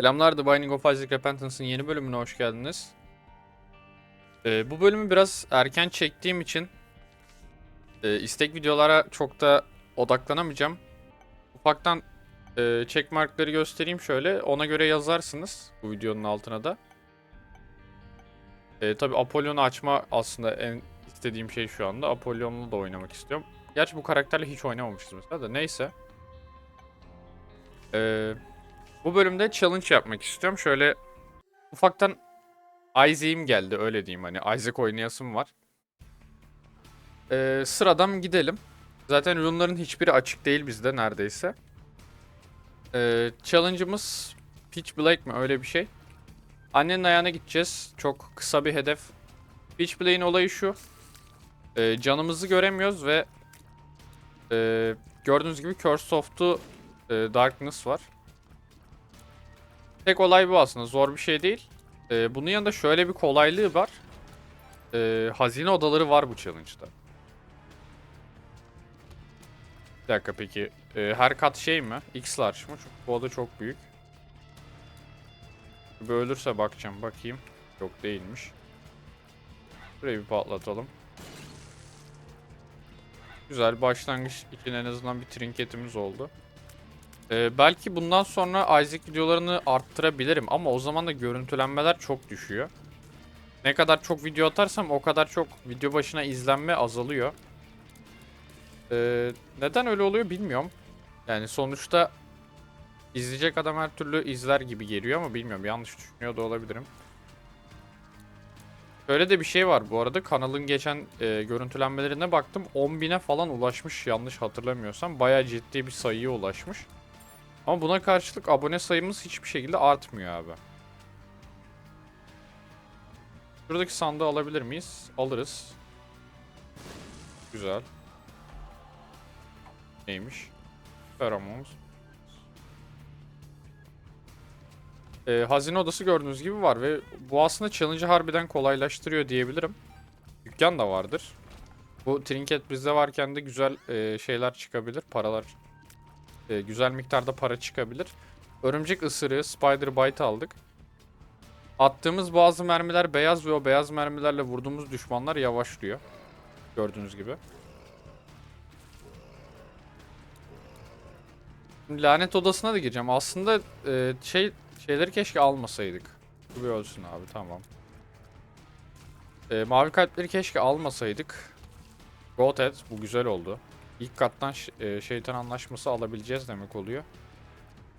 Selamlar The Binding of Isaac Repentance'ın yeni bölümüne hoş geldiniz. Ee, bu bölümü biraz erken çektiğim için e, istek videolara çok da odaklanamayacağım. Ufaktan e, checkmarkları göstereyim şöyle. Ona göre yazarsınız bu videonun altına da. E, tabii Apollon'u açma aslında en istediğim şey şu anda. Apollon'la da oynamak istiyorum. Gerçi bu karakterle hiç oynamamışız mesela da neyse. Eee... Bu bölümde challenge yapmak istiyorum. Şöyle ufaktan Isaac'im geldi öyle diyeyim hani Isaac oynayasım var. Ee, sıradan gidelim. Zaten runların hiçbiri açık değil bizde neredeyse. Ee, challenge'ımız Pitch Black mi öyle bir şey. Annenin ayağına gideceğiz. Çok kısa bir hedef. Pitch Black'in olayı şu. Ee, canımızı göremiyoruz ve e, gördüğünüz gibi Curse of the e, Darkness var. Tek olay bu aslında. Zor bir şey değil. Ee, bunun yanında şöyle bir kolaylığı var. Ee, hazine odaları var bu challenge'da. Bir dakika peki. Ee, her kat şey mi? X large mı? Çünkü bu oda çok büyük. Bir ölürse bakacağım. Bakayım. Yok değilmiş. Burayı bir patlatalım. Güzel. Başlangıç için en azından bir trinketimiz oldu. Ee, belki bundan sonra Isaac videolarını arttırabilirim ama o zaman da görüntülenmeler çok düşüyor. Ne kadar çok video atarsam o kadar çok video başına izlenme azalıyor. Ee, neden öyle oluyor bilmiyorum. Yani sonuçta izleyecek adam her türlü izler gibi geliyor ama bilmiyorum yanlış düşünüyor da olabilirim. Şöyle de bir şey var bu arada kanalın geçen e, görüntülenmelerine baktım 10.000'e falan ulaşmış yanlış hatırlamıyorsam bayağı ciddi bir sayıya ulaşmış. Ama buna karşılık abone sayımız hiçbir şekilde artmıyor abi. Şuradaki sandığı alabilir miyiz? Alırız. Güzel. Neymiş? Pheromones. Ee, hazine odası gördüğünüz gibi var ve bu aslında challenge'ı harbiden kolaylaştırıyor diyebilirim. Dükkan da vardır. Bu trinket bizde varken de güzel e, şeyler çıkabilir, paralar e, güzel miktarda para çıkabilir. Örümcek ısırığı, spider bite aldık. Attığımız bazı mermiler beyaz ve o beyaz mermilerle vurduğumuz düşmanlar yavaşlıyor. Gördüğünüz gibi. Lanet odasına da gireceğim. Aslında e, şey şeyleri keşke almasaydık. Bu bir ölsün abi tamam. E, mavi kalpleri keşke almasaydık. Goathead bu güzel oldu. İlk kattan e, şeytan anlaşması alabileceğiz demek oluyor.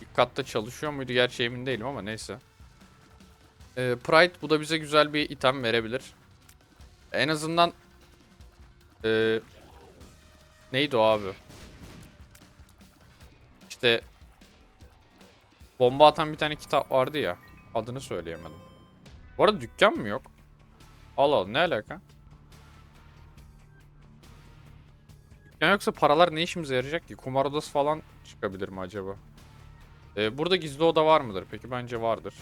İlk katta çalışıyor muydu gerçi emin değilim ama neyse. E, Pride bu da bize güzel bir item verebilir. En azından e, neydi o abi? İşte bomba atan bir tane kitap vardı ya. Adını söyleyemedim. Bu arada dükkan mı yok? Allah Allah ne alaka? Yani yoksa paralar ne işimize yarayacak ki? Kumar odası falan çıkabilir mi acaba? Ee, burada gizli oda var mıdır? Peki bence vardır.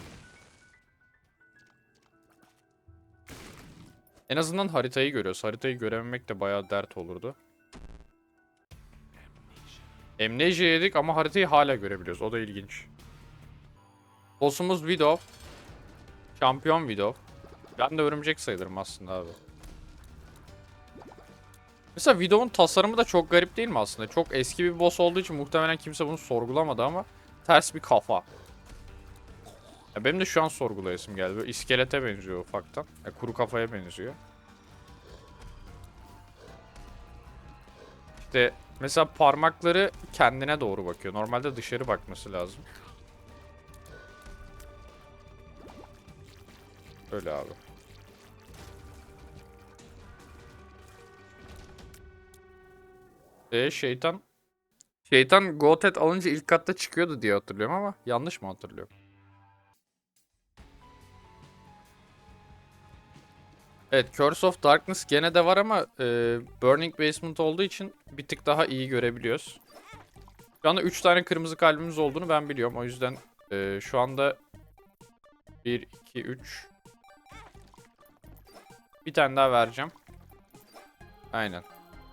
En azından haritayı görüyoruz. Haritayı görememek de bayağı dert olurdu. Amnesia yedik ama haritayı hala görebiliyoruz. O da ilginç. Boss'umuz Widow. Şampiyon Widow. Ben de örümcek sayılırım aslında abi. Mesela Widow'un tasarımı da çok garip değil mi aslında? Çok eski bir boss olduğu için muhtemelen kimse bunu sorgulamadı ama ters bir kafa. Ya benim de şu an sorgulayasım geldi. Böyle iskelete benziyor ufaktan. Ya kuru kafaya benziyor. İşte mesela parmakları kendine doğru bakıyor. Normalde dışarı bakması lazım. Öyle abi. E şeytan Şeytan Gotet alınca ilk katta çıkıyordu diye hatırlıyorum ama yanlış mı hatırlıyorum? Evet Curse of Darkness gene de var ama e, Burning Basement olduğu için bir tık daha iyi görebiliyoruz. Şu anda 3 tane kırmızı kalbimiz olduğunu ben biliyorum. O yüzden e, şu anda 1, 2, 3 bir tane daha vereceğim. Aynen.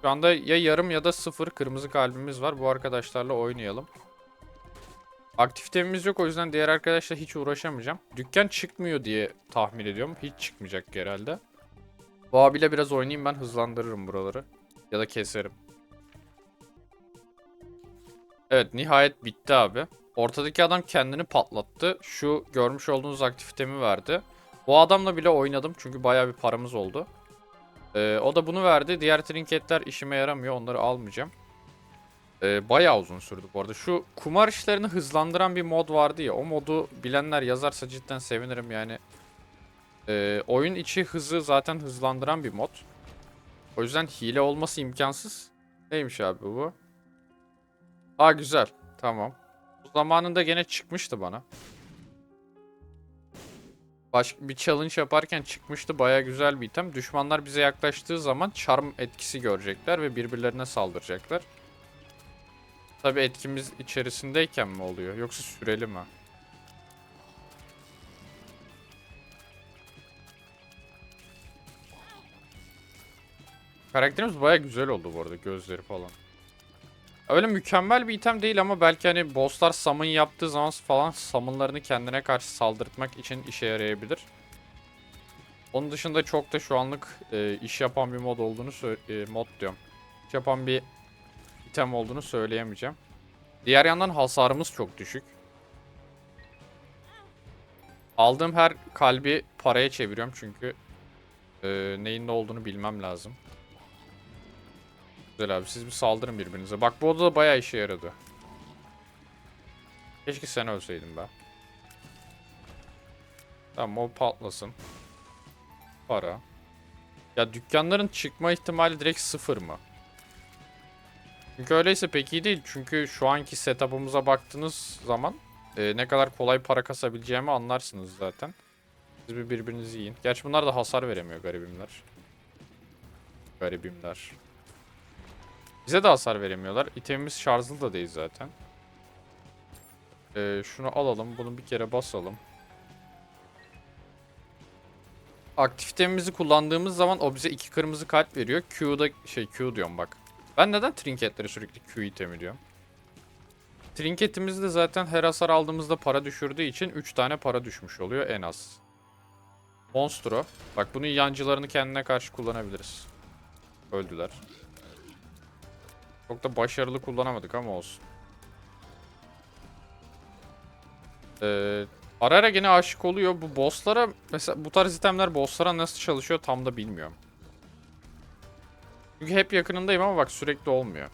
Şu anda ya yarım ya da sıfır kırmızı kalbimiz var. Bu arkadaşlarla oynayalım. Aktif temimiz yok o yüzden diğer arkadaşla hiç uğraşamayacağım. Dükkan çıkmıyor diye tahmin ediyorum. Hiç çıkmayacak herhalde. Bu abiyle biraz oynayayım ben hızlandırırım buraları. Ya da keserim. Evet nihayet bitti abi. Ortadaki adam kendini patlattı. Şu görmüş olduğunuz aktifitemi verdi. Bu adamla bile oynadım çünkü baya bir paramız oldu. Ee, o da bunu verdi. Diğer trinketler işime yaramıyor. Onları almayacağım. Ee, bayağı uzun sürdü bu arada. Şu kumar işlerini hızlandıran bir mod vardı ya. O modu bilenler yazarsa cidden sevinirim yani. Ee, oyun içi hızı zaten hızlandıran bir mod. O yüzden hile olması imkansız. Neymiş abi bu? Aa güzel. Tamam. Bu zamanında gene çıkmıştı bana. Başka bir challenge yaparken çıkmıştı. Baya güzel bir item. Düşmanlar bize yaklaştığı zaman charm etkisi görecekler ve birbirlerine saldıracaklar. Tabi etkimiz içerisindeyken mi oluyor? Yoksa süreli mi? Karakterimiz baya güzel oldu bu arada gözleri falan. Öyle mükemmel bir item değil ama belki hani bosslar summon yaptığı zaman falan summonlarını kendine karşı saldırtmak için işe yarayabilir. Onun dışında çok da şu anlık e, iş yapan bir mod olduğunu e, mod diyorum. İş yapan bir item olduğunu söyleyemeyeceğim. Diğer yandan hasarımız çok düşük. Aldığım her kalbi paraya çeviriyorum çünkü e, neyin ne olduğunu bilmem lazım. Güzel abi siz bir saldırın birbirinize. Bak bu odada bayağı işe yaradı. Keşke sen ölseydin be. Tamam o patlasın. Para. Ya dükkanların çıkma ihtimali direkt sıfır mı? Çünkü öyleyse pek iyi değil. Çünkü şu anki setup'ımıza baktığınız zaman e, ne kadar kolay para kasabileceğimi anlarsınız zaten. Siz bir birbirinizi yiyin. Gerçi bunlar da hasar veremiyor garibimler. Garibimler. Bize de hasar veremiyorlar. İtemimiz şarjlı da değil zaten. Ee, şunu alalım. Bunu bir kere basalım. Aktif itemimizi kullandığımız zaman o bize iki kırmızı kalp veriyor. Q'da şey Q diyorum bak. Ben neden trinketlere sürekli Q itemi diyorum? Trinketimiz de zaten her hasar aldığımızda para düşürdüğü için 3 tane para düşmüş oluyor en az. Monstro. Bak bunun yancılarını kendine karşı kullanabiliriz. Öldüler. Çok da başarılı kullanamadık ama olsun. Ee, ara ara gene aşık oluyor. Bu bosslara mesela bu tarz itemler bosslara nasıl çalışıyor tam da bilmiyorum. Çünkü hep yakınındayım ama bak sürekli olmuyor.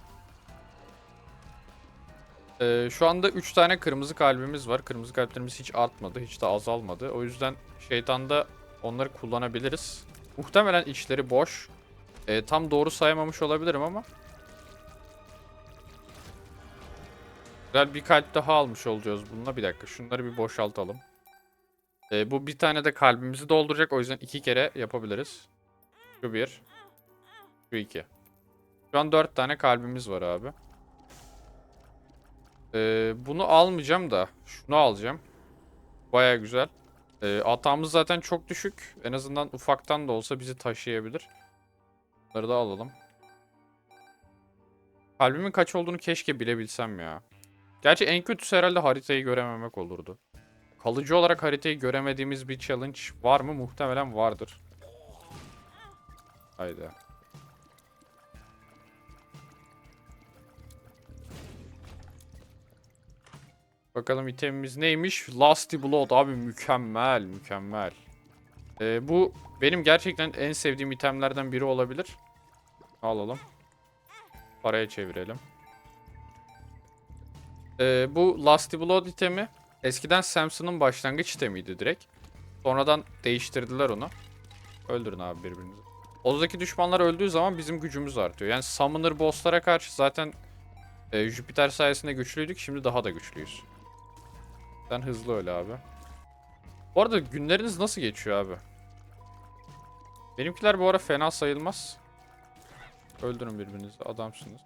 Ee, şu anda 3 tane kırmızı kalbimiz var. Kırmızı kalplerimiz hiç artmadı. Hiç de azalmadı. O yüzden şeytanda onları kullanabiliriz. Muhtemelen içleri boş. Ee, tam doğru sayamamış olabilirim ama. Güzel bir kalp daha almış olacağız bununla. Bir dakika şunları bir boşaltalım. Ee, bu bir tane de kalbimizi dolduracak. O yüzden iki kere yapabiliriz. Şu bir. Şu iki. Şu an dört tane kalbimiz var abi. Ee, bunu almayacağım da. Şunu alacağım. Baya güzel. Ee, atağımız zaten çok düşük. En azından ufaktan da olsa bizi taşıyabilir. Bunları da alalım. Kalbimin kaç olduğunu keşke bilebilsem ya. Gerçi en kötüsü herhalde haritayı görememek olurdu. Kalıcı olarak haritayı göremediğimiz bir challenge var mı? Muhtemelen vardır. Haydi. Bakalım itemimiz neymiş? Lusty Blood abi mükemmel mükemmel. Ee, bu benim gerçekten en sevdiğim itemlerden biri olabilir. Alalım. Paraya çevirelim. Ee, bu Lusty Blood itemi eskiden Samson'ın başlangıç itemiydi direkt. Sonradan değiştirdiler onu. Öldürün abi birbirinizi. Ozdaki düşmanlar öldüğü zaman bizim gücümüz artıyor. Yani Summoner bosslara karşı zaten e, Jüpiter sayesinde güçlüydük. Şimdi daha da güçlüyüz. Sen hızlı öyle abi. Bu arada günleriniz nasıl geçiyor abi? Benimkiler bu ara fena sayılmaz. Öldürün birbirinizi adamsınız.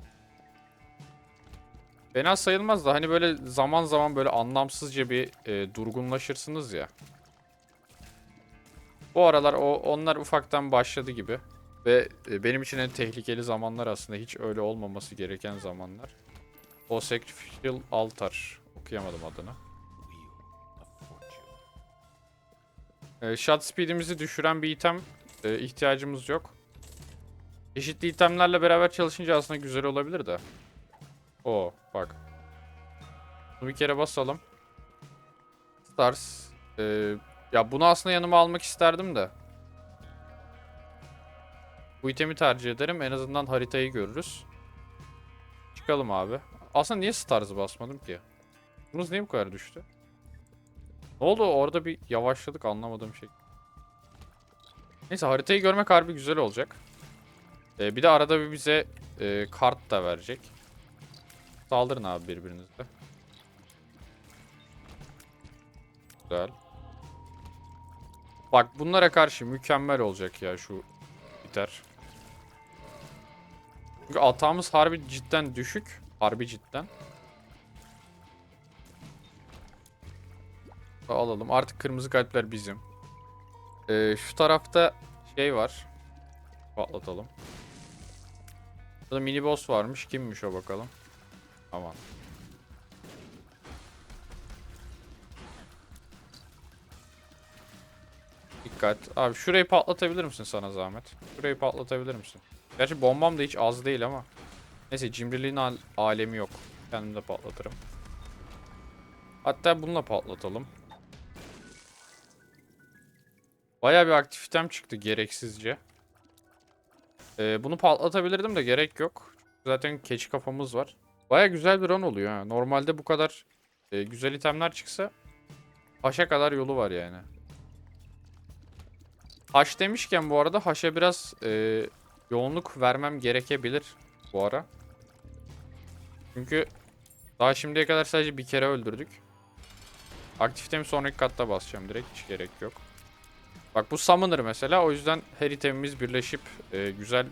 Fena sayılmaz da hani böyle zaman zaman böyle anlamsızca bir e, durgunlaşırsınız ya. Bu aralar o onlar ufaktan başladı gibi. Ve e, benim için en tehlikeli zamanlar aslında hiç öyle olmaması gereken zamanlar. O Sacrificial Altar. okuyamadım adını. Ee, shot speed'imizi düşüren bir item e, ihtiyacımız yok. Çeşitli itemlerle beraber çalışınca aslında güzel olabilir de. Oo bak. Bunu bir kere basalım. Stars. Ee, ya bunu aslında yanıma almak isterdim de. Bu itemi tercih ederim. En azından haritayı görürüz. Çıkalım abi. Aslında niye Stars'ı basmadım ki? Bunuz niye bu kadar düştü? Ne oldu? Orada bir yavaşladık anlamadığım şey. Neyse haritayı görmek harbi güzel olacak. Ee, bir de arada bir bize e, kart da verecek. Saldırın abi birbirinizle. Güzel. Bak bunlara karşı mükemmel olacak ya şu biter. Çünkü atağımız harbi cidden düşük. Harbi cidden. Alalım. Artık kırmızı kalpler bizim. Ee, şu tarafta şey var. Patlatalım. Burada mini boss varmış. Kimmiş o bakalım. Aman. Dikkat. Abi şurayı patlatabilir misin sana zahmet? Şurayı patlatabilir misin? Gerçi bombam da hiç az değil ama. Neyse cimriliğin al- alemi yok. Kendim de patlatırım. Hatta bununla patlatalım. Baya bir aktivitem çıktı gereksizce. Ee, bunu patlatabilirdim de gerek yok. Zaten keçi kafamız var. Baya güzel bir run oluyor ha. Normalde bu kadar e, güzel itemler çıksa Haşa kadar yolu var yani. Haş demişken bu arada haşa biraz e, yoğunluk vermem gerekebilir bu ara. Çünkü daha şimdiye kadar sadece bir kere öldürdük. Aktivitemi sonraki katta basacağım direkt hiç gerek yok. Bak bu summoner mesela o yüzden her itemimiz birleşip e, güzel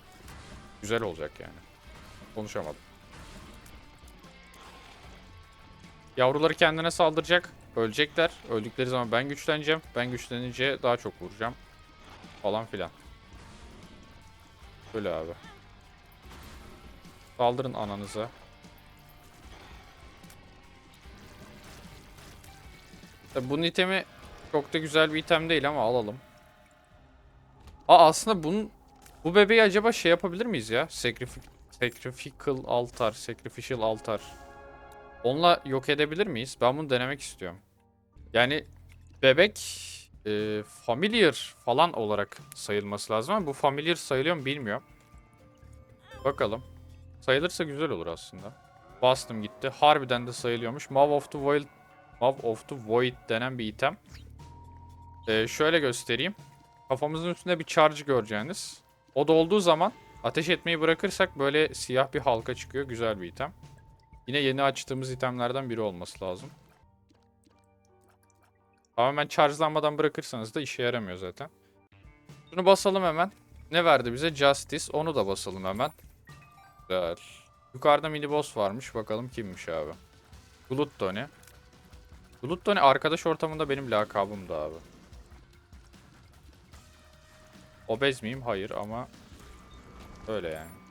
güzel olacak yani. Konuşamadım. Yavruları kendine saldıracak. Ölecekler. Öldükleri zaman ben güçleneceğim. Ben güçlenince daha çok vuracağım. Falan filan. Böyle abi. Saldırın ananıza. Tabii bunun itemi çok da güzel bir item değil ama alalım. Aa aslında bunun bu bebeği acaba şey yapabilir miyiz ya? Sacrific sacrificial altar, sacrificial altar. Onunla yok edebilir miyiz? Ben bunu denemek istiyorum. Yani bebek e, familiar falan olarak sayılması lazım ama bu familiar sayılıyor mu bilmiyorum. Bakalım. Sayılırsa güzel olur aslında. Bastım gitti. Harbiden de sayılıyormuş. Maw of the Void Maw of the Void denen bir item. Ee, şöyle göstereyim. Kafamızın üstünde bir charge göreceğiniz. O da olduğu zaman ateş etmeyi bırakırsak böyle siyah bir halka çıkıyor. Güzel bir item. Yine yeni açtığımız itemlerden biri olması lazım. Tamamen chargelanmadan bırakırsanız da işe yaramıyor zaten. Şunu basalım hemen. Ne verdi bize? Justice. Onu da basalım hemen. Güzel. Yukarıda mini boss varmış. Bakalım kimmiş abi. Gluttony. Gluttony arkadaş ortamında benim lakabımdı abi. Obez miyim? Hayır ama öyle yani.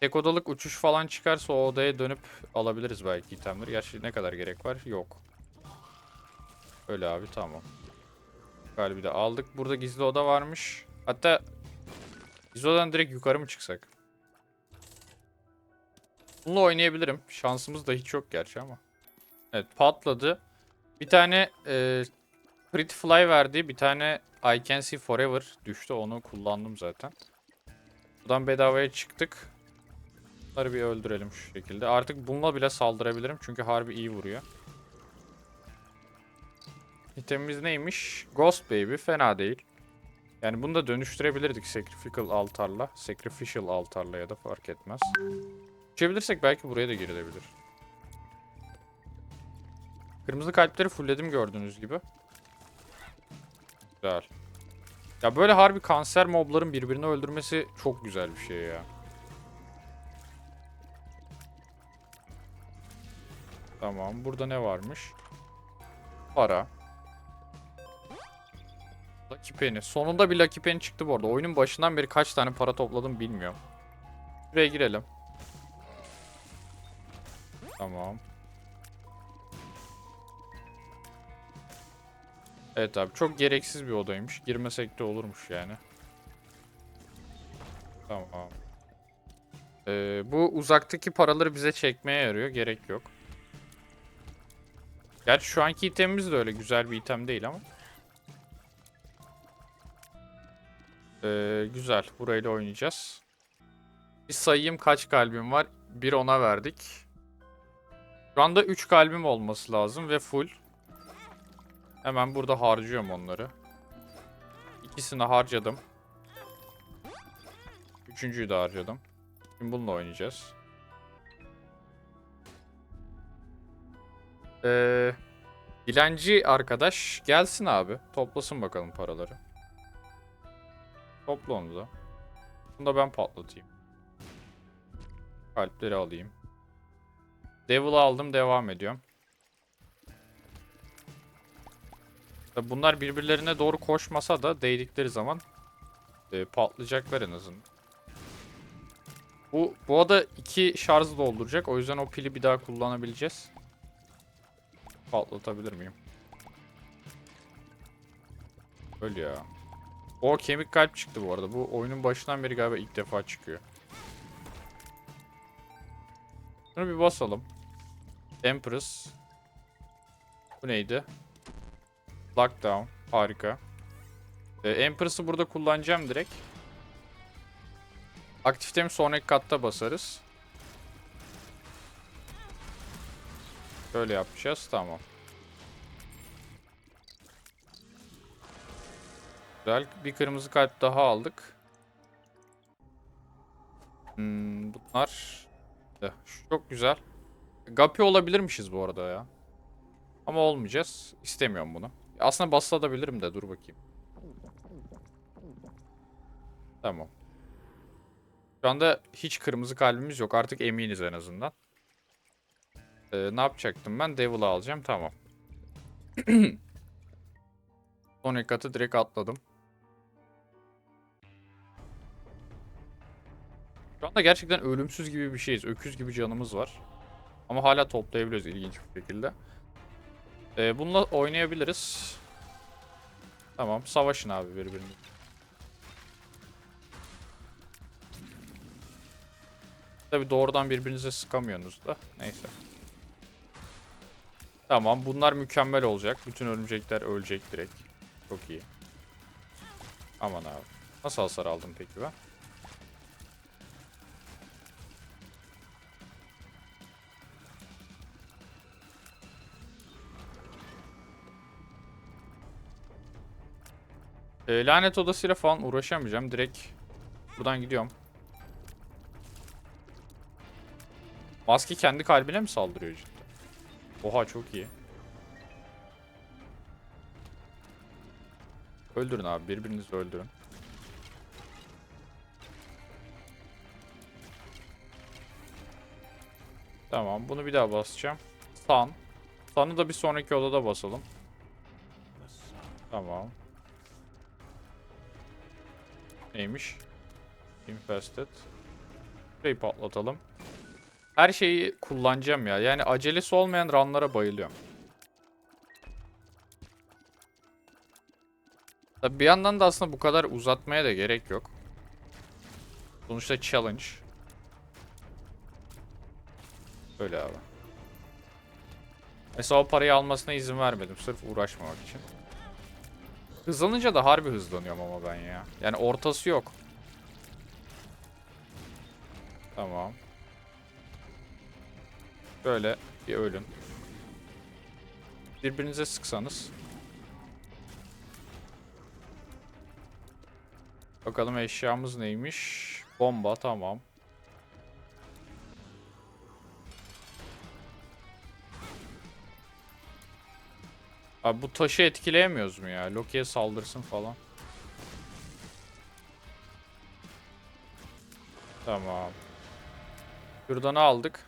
Tek odalık uçuş falan çıkarsa o odaya dönüp alabiliriz belki itemleri. Gerçi ne kadar gerek var? Yok. Öyle abi tamam. Galiba de aldık. Burada gizli oda varmış. Hatta gizli odadan direkt yukarı mı çıksak? Bununla oynayabilirim. Şansımız da hiç yok gerçi ama. Evet patladı. Bir tane e, Crit Fly verdi. Bir tane I Can See Forever düştü. Onu kullandım zaten. Buradan bedavaya çıktık. Bunları bir öldürelim şu şekilde. Artık bununla bile saldırabilirim. Çünkü harbi iyi vuruyor. İtemimiz neymiş? Ghost Baby. Fena değil. Yani bunu da dönüştürebilirdik Sacrificial altarla. Sacrificial altarla ya da fark etmez. Uçabilirsek belki buraya da girilebilir. Kırmızı kalpleri fullledim gördüğünüz gibi. Güzel. Ya böyle harbi kanser mobların birbirini öldürmesi çok güzel bir şey ya. Tamam. Burada ne varmış? Para. Lucky Penny. Sonunda bir Lucky Penny çıktı bu arada. Oyunun başından beri kaç tane para topladım bilmiyorum. Şuraya girelim. Tamam. Evet abi çok gereksiz bir odaymış. Girmesek de olurmuş yani. Tamam. Ee, bu uzaktaki paraları bize çekmeye yarıyor. Gerek yok. Gerçi şu anki itemimiz de öyle güzel bir item değil ama. Ee, güzel. Burayla oynayacağız. Bir sayayım kaç kalbim var. Bir ona verdik. Şu anda 3 kalbim olması lazım ve full. Hemen burada harcıyorum onları. İkisini harcadım. Üçüncüyü de harcadım. Şimdi bununla oynayacağız. Ee, dilenci arkadaş gelsin abi. Toplasın bakalım paraları. Topla onu da. Bunu da ben patlatayım. Kalpleri alayım. Devil'ı aldım devam ediyorum. Bunlar birbirlerine doğru koşmasa da değdikleri zaman e, patlayacaklar en azından. Bu, bu arada iki şarj dolduracak. O yüzden o pili bir daha kullanabileceğiz. Patlatabilir miyim? Öyle ya. O kemik kalp çıktı bu arada. Bu oyunun başından beri galiba ilk defa çıkıyor. Şunu bir basalım. Empress. Bu neydi? Lockdown. Harika. Ee, Empress'ı burada kullanacağım direkt. Aktifitemi sonraki katta basarız. Böyle yapacağız. Tamam. Güzel. Bir kırmızı kalp daha aldık. Hmm, bunlar... Çok güzel. Gapi olabilirmişiz bu arada ya. Ama olmayacağız. İstemiyorum bunu. Aslında basılabilirim de dur bakayım. Tamam. Şu anda hiç kırmızı kalbimiz yok. Artık eminiz en azından. Ee, ne yapacaktım ben? Devil'ı alacağım. Tamam. Son katı direkt atladım. Şu anda gerçekten ölümsüz gibi bir şeyiz. Öküz gibi canımız var. Ama hala toplayabiliyoruz ilginç bir şekilde. Ee, bununla oynayabiliriz. Tamam. Savaşın abi birbirini. Tabi doğrudan birbirinize sıkamıyorsunuz da. Neyse. Tamam. Bunlar mükemmel olacak. Bütün örümcekler ölecek direkt. Çok iyi. Aman abi. Nasıl hasar aldım peki ben? E, lanet odasıyla falan uğraşamayacağım. Direkt buradan gidiyorum. Maske kendi kalbine mi saldırıyor cidden? Oha çok iyi. Öldürün abi. Birbirinizi öldürün. Tamam. Bunu bir daha basacağım. Sun. Sun'ı da bir sonraki odada basalım. Tamam. Neymiş? Infested. Burayı patlatalım. Her şeyi kullanacağım ya. Yani acelesi olmayan runlara bayılıyorum. Tabi bir yandan da aslında bu kadar uzatmaya da gerek yok. Sonuçta challenge. Böyle abi. Mesela o parayı almasına izin vermedim. Sırf uğraşmamak için. Hızlanınca da harbi hızlanıyorum ama ben ya. Yani ortası yok. Tamam. Böyle bir ölün. Birbirinize sıksanız. Bakalım eşyamız neymiş? Bomba tamam. Abi bu taşı etkileyemiyoruz mu ya? Loki'ye saldırsın falan. Tamam. Şuradan aldık.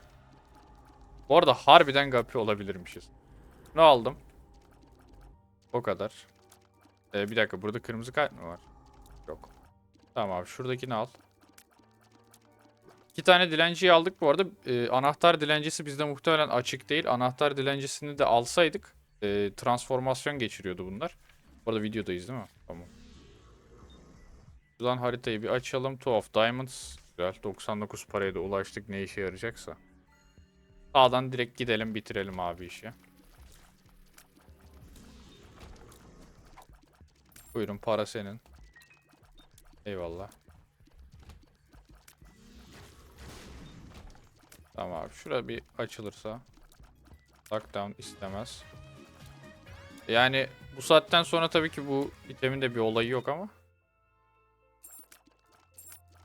Bu arada harbiden Gapi olabilirmişiz. Ne aldım? O kadar. Ee, bir dakika burada kırmızı kalp mi var? Yok. Tamam şuradakini al. İki tane dilenciyi aldık bu arada. Ee, anahtar dilencisi bizde muhtemelen açık değil. Anahtar dilencisini de alsaydık e, transformasyon geçiriyordu bunlar. Bu arada videodayız değil mi? Tamam. Şuradan haritayı bir açalım. Of Diamonds. Güzel. 99 paraya da ulaştık. Ne işe yarayacaksa. Sağdan direkt gidelim bitirelim abi işi. Buyurun para senin. Eyvallah. Tamam abi. Şura bir açılırsa. Lockdown istemez. Yani bu saatten sonra tabii ki bu itemin de bir olayı yok ama.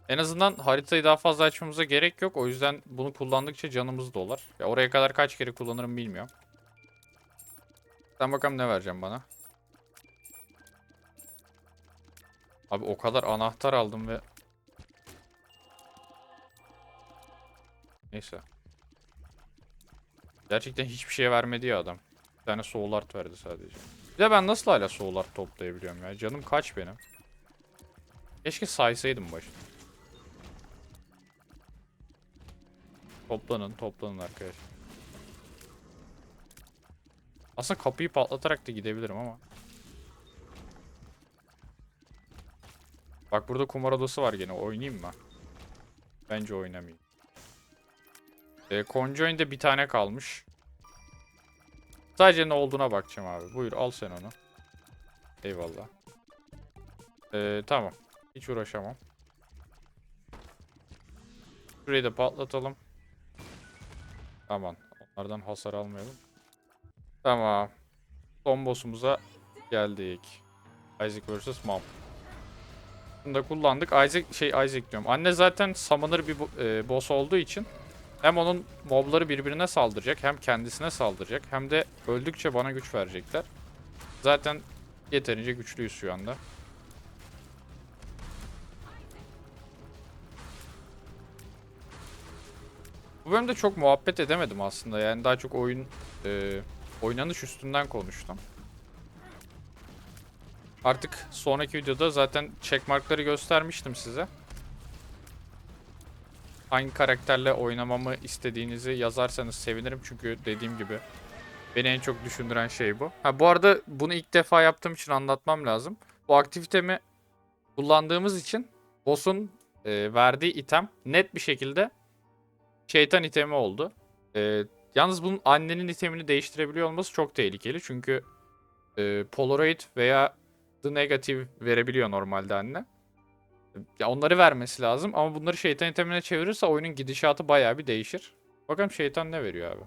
En azından haritayı daha fazla açmamıza gerek yok. O yüzden bunu kullandıkça canımız dolar. Ya oraya kadar kaç kere kullanırım bilmiyorum. Sen bakalım ne vereceğim bana. Abi o kadar anahtar aldım ve... Neyse. Gerçekten hiçbir şey vermedi ya adam. Bir tane soul art verdi sadece. Bir de ben nasıl hala soul art toplayabiliyorum ya? Canım kaç benim? Keşke saysaydım başta. Toplanın, toplanın arkadaşlar. Aslında kapıyı patlatarak da gidebilirim ama. Bak burada kumar odası var gene. Oynayayım mı? Bence oynamayayım. E, Conjoin'de bir tane kalmış. Sadece ne olduğuna bakacağım abi. Buyur al sen onu. Eyvallah. E, tamam. Hiç uğraşamam. Şurayı da patlatalım. Aman. Onlardan hasar almayalım. Tamam. Son boss'umuza geldik. Isaac vs. Mom. Bunu da kullandık. Isaac şey Isaac diyorum. Anne zaten summoner bir e, boss olduğu için hem onun mobları birbirine saldıracak hem kendisine saldıracak hem de öldükçe bana güç verecekler. Zaten yeterince güçlüyüz şu anda. Bu bölümde çok muhabbet edemedim aslında. Yani daha çok oyun e, oynanış üstünden konuştum. Artık sonraki videoda zaten checkmarkları göstermiştim size. Hangi karakterle oynamamı istediğinizi yazarsanız sevinirim çünkü dediğim gibi beni en çok düşündüren şey bu. Ha bu arada bunu ilk defa yaptığım için anlatmam lazım. Bu aktivitemi kullandığımız için boss'un e, verdiği item net bir şekilde şeytan itemi oldu. E, yalnız bunun annenin itemini değiştirebiliyor olması çok tehlikeli çünkü e, Polaroid veya The Negative verebiliyor normalde anne. Ya onları vermesi lazım ama bunları şeytan itemine çevirirse oyunun gidişatı bayağı bir değişir. Bakalım şeytan ne veriyor abi.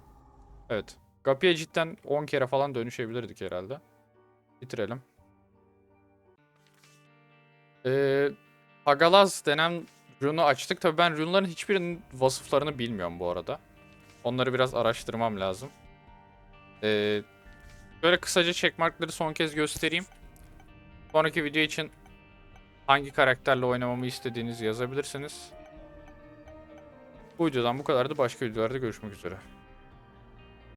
Evet. Kapıya cidden 10 kere falan dönüşebilirdik herhalde. Bitirelim. Ee, Hagalaz denen rune'u açtık. Tabii ben rune'ların hiçbirinin vasıflarını bilmiyorum bu arada. Onları biraz araştırmam lazım. Ee, böyle kısaca checkmarkları son kez göstereyim. Sonraki video için hangi karakterle oynamamı istediğinizi yazabilirsiniz. Bu videodan bu kadardı. Başka videolarda görüşmek üzere.